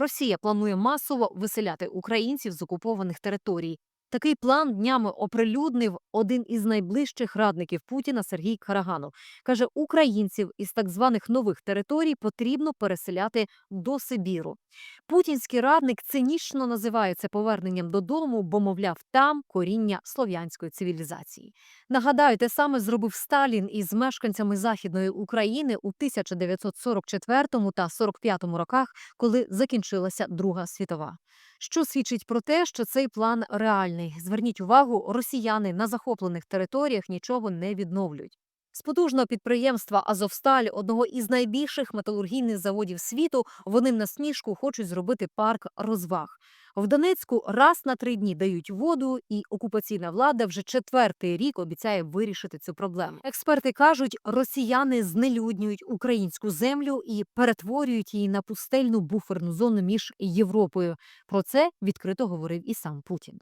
Росія планує масово виселяти українців з окупованих територій. Такий план днями оприлюднив один із найближчих радників Путіна Сергій Караганов. Каже, українців із так званих нових територій потрібно переселяти до Сибіру. Путінський радник цинічно називає це поверненням додому, бо, мовляв, там коріння слов'янської цивілізації. Нагадаю, те саме зробив Сталін із мешканцями Західної України у 1944 та 45 роках, коли закінчилася Друга світова. Що свідчить про те, що цей план реальний. Зверніть увагу, росіяни на захоплених територіях нічого не відновлюють. З потужного підприємства Азовсталь, одного із найбільших металургійних заводів світу, вони в насмішку хочуть зробити парк розваг. В Донецьку раз на три дні дають воду, і окупаційна влада вже четвертий рік обіцяє вирішити цю проблему. Експерти кажуть, росіяни знелюднюють українську землю і перетворюють її на пустельну буферну зону між Європою. Про це відкрито говорив і сам Путін.